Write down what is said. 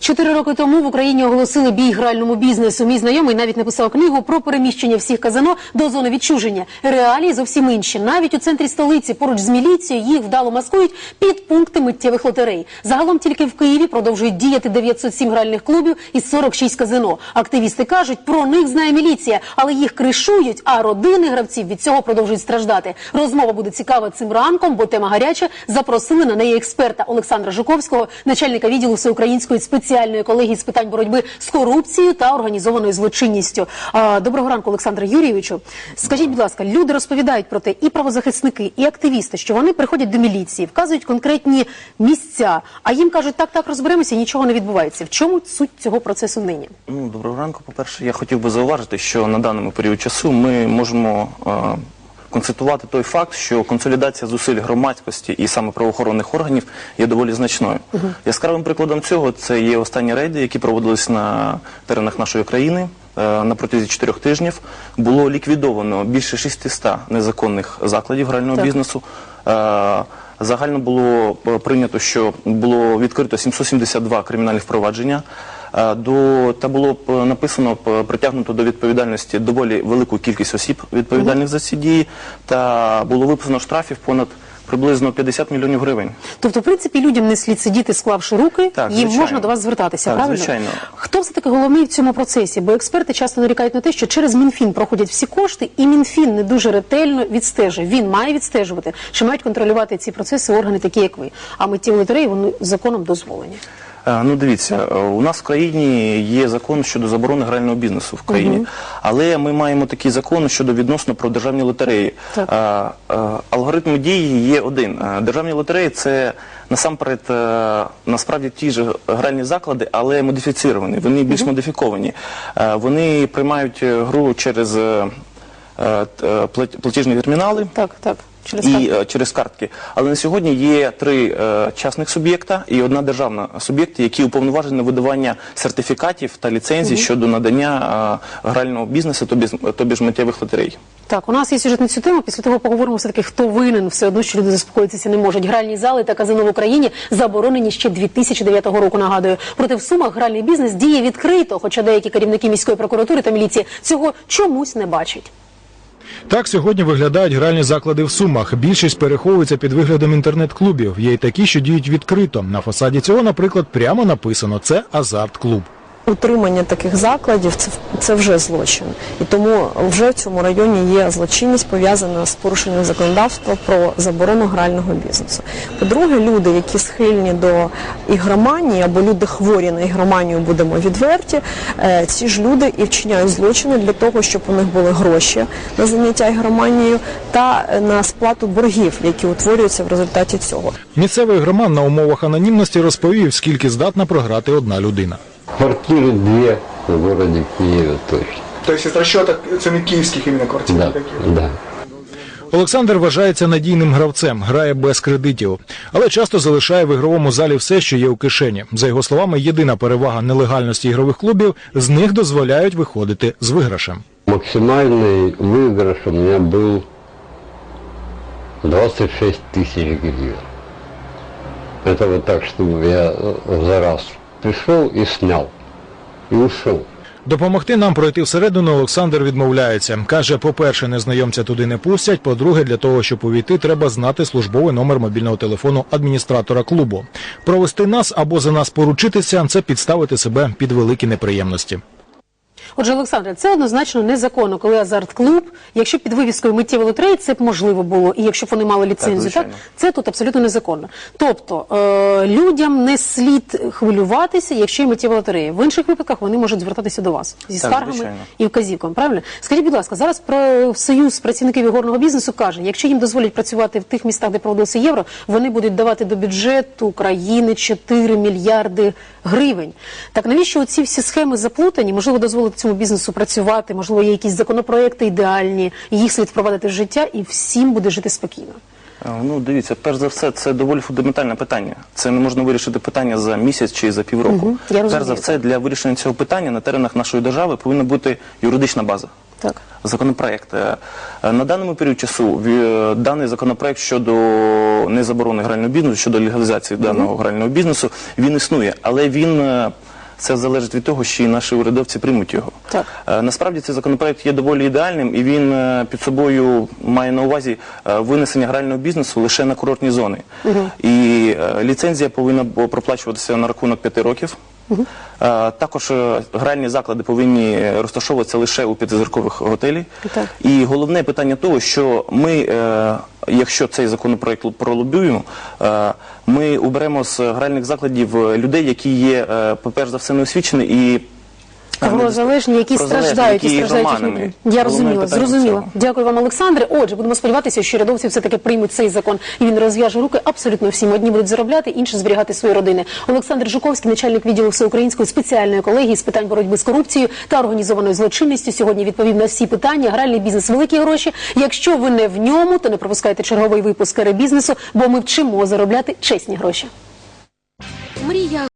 Чотири роки тому в Україні оголосили бій гральному бізнесу. Мій знайомий навіть написав книгу про переміщення всіх казино до зони відчуження. Реалії зовсім інші. Навіть у центрі столиці, поруч з міліцією, їх вдало маскують під пункти миттєвих лотерей. Загалом тільки в Києві продовжують діяти 907 гральних клубів і 46 казино. Активісти кажуть, про них знає міліція, але їх кришують, а родини гравців від цього продовжують страждати. Розмова буде цікава цим ранком, бо тема гаряча. Запросили на неї експерта Олександра Жуковського, начальника відділу всеукраїнської спеціальної колегії з питань боротьби з корупцією та організованою злочинністю. Доброго ранку, Олександре Юрійовичу. Скажіть, будь ласка, люди розповідають про те, і правозахисники, і активісти, що вони приходять до міліції, вказують конкретні місця, а їм кажуть, так, так, розберемося, нічого не відбувається. В чому суть цього процесу нині? Ну, доброго ранку. По-перше, я хотів би зауважити, що на даному період часу ми можемо констатувати той факт, що консолідація зусиль громадськості і саме правоохоронних органів є доволі значною. Яскравим прикладом цього це є останні рейди, які проводились на теренах нашої країни. Е, На протязі чотирьох тижнів було ліквідовано більше 600 незаконних закладів грального Так. бізнесу. Е, Загально було е, прийнято, що було відкрито 772 кримінальних впровадження. Е, До та було б, е, написано притягнуто до відповідальності доволі велику кількість осіб відповідальних за ці дії, та було виписано штрафів понад приблизно 50 мільйонів гривень. Тобто, в принципі, людям не слід сидіти, склавши руки, Так, їм звичайно. можна до вас звертатися, Так, правильно? звичайно. Хто все таки головний в цьому процесі? Бо експерти часто нарікають на те, що через Мінфін проходять всі кошти, і Мінфін не дуже ретельно відстежує. Він має відстежувати, що мають контролювати ці процеси органи, такі як ви. А миттєві лотереї вони законом дозволені. Е, Ну, дивіться, е, у нас в країні є закон щодо заборони грального бізнесу в країні, але ми маємо такий закон щодо відносно про державні лотереї. Так. Е, Алгоритм дії є один. Державні лотереї це насамперед насправді ті ж гральні заклади, але модифіціровані. Вони більш модифіковані. Е, Вони приймають гру через платіжні термінали Так, так. Через і картки. е, через картки. Але на сьогодні є три е, частних суб'єкта і одна державна суб'єкта, які уповноважені на видавання сертифікатів та ліцензій щодо надання е, грального бізнесу, тобі, тобі ж миттєвих лотерей. Так, у нас є сюжет на цю тему. Після того поговоримо все таки, хто винен. Все одно, що люди заспокоїтися не можуть. Гральні зали та казино в Україні заборонені ще 2009 року. Нагадую, проте в сумах гральний бізнес діє відкрито, хоча деякі керівники міської прокуратури та міліції цього чомусь не бачать. Так сьогодні виглядають гральні заклади в Сумах. Більшість переховується під виглядом інтернет-клубів. Є й такі, що діють відкрито. На фасаді цього, наприклад, прямо написано це азарт-клуб. Утримання таких закладів це, це вже злочин, і тому вже в цьому районі є злочинність пов'язана з порушенням законодавства про заборону грального бізнесу. По-друге, люди, які схильні до ігроманії або люди хворі на ігроманію, будемо відверті, е, ці ж люди і вчиняють злочини для того, щоб у них були гроші на заняття ігроманією та е, на сплату боргів, які утворюються в результаті цього. Місцевий громад на умовах анонімності розповів, скільки здатна програти одна людина Квартиры две в городе Киеве точно. То есть из расчета, это не киевских именно квартир Да, никаких? да. Олександр вважається надійним гравцем, грає без кредитів, але часто залишає в ігровому залі все, що є у кишені. За його словами, єдина перевага нелегальності ігрових клубів з них дозволяють виходити з виграшем. Максимальный выигрыш у меня был 26 тысяч гривен. Это вот так, чтобы я э, за раз пришел и снял. И ушел. Допомогти нам пройти всередину Олександр відмовляється. Каже, по-перше, незнайомця туди не пустять. По-друге, для того, щоб увійти, треба знати службовий номер мобільного телефону адміністратора клубу. Провести нас або за нас поручитися це підставити себе під великі неприємності. Отже, Олександре, це однозначно незаконно, коли азарт-клуб, якщо під вивіскою миттєві лотереї, це б можливо було, і якщо б вони мали ліцензію, так, звичайно. це тут абсолютно незаконно. Тобто е, людям не слід хвилюватися, якщо є миттєві лотереї. В інших випадках вони можуть звертатися до вас зі Так, скаргами звичайно. і вказівками. Правильно? Скажіть, будь ласка, зараз про союз працівників ігорного бізнесу каже, якщо їм дозволять працювати в тих містах, де проводилося євро, вони будуть давати до бюджету країни 4 мільярди гривень. Так навіщо ці всі схеми заплутані? Можливо, дозволити цьому бізнесу працювати, можливо, є якісь законопроекти ідеальні, їх слід впровадити в життя, і всім буде жити спокійно. Е, Ну, дивіться, перш за все, це доволі фундаментальне питання. Це не можна вирішити питання за місяць чи за півроку. Мгм, я перш за все, для вирішення цього питання на теренах нашої держави повинна бути юридична база. Так. Законопроект. Е, е, На даному період часу даний законопроект щодо незаборони грального бізнесу, щодо легалізації даного грального бізнесу, він існує, але він це залежить від того, що наші урядовці приймуть його. Так. Е, Насправді цей законопроект є доволі ідеальним, і він е, під собою має на увазі е, винесення грального бізнесу лише на курортні зони. І е, ліцензія повинна проплачуватися на рахунок п'яти років. Е, Також е, гральні заклади повинні розташовуватися лише у п'ятизіркових готелі. Так. І головне питання того, що ми, е, якщо цей законопроект пролобюємо, ми уберемо з гральних закладів людей, які є, е, по-перше за все, неосвічені і Грозалежні, які Прозалежні, страждають які є страждають їхні громадами. Я розуміла, зрозуміла. Дякую вам, Олександре. Отже, будемо сподіватися, що рядовці все таки приймуть цей закон і він розв'яже руки абсолютно всім. Одні будуть заробляти, інші зберігати свої родини. Олександр Жуковський, начальник відділу всеукраїнської спеціальної колегії з питань боротьби з корупцією та організованою злочинністю. Сьогодні відповів на всі питання. Гральний бізнес великі гроші. Якщо ви не в ньому, то не пропускайте черговий випуск «Ери бізнесу, бо ми вчимо заробляти чесні гроші. Мрія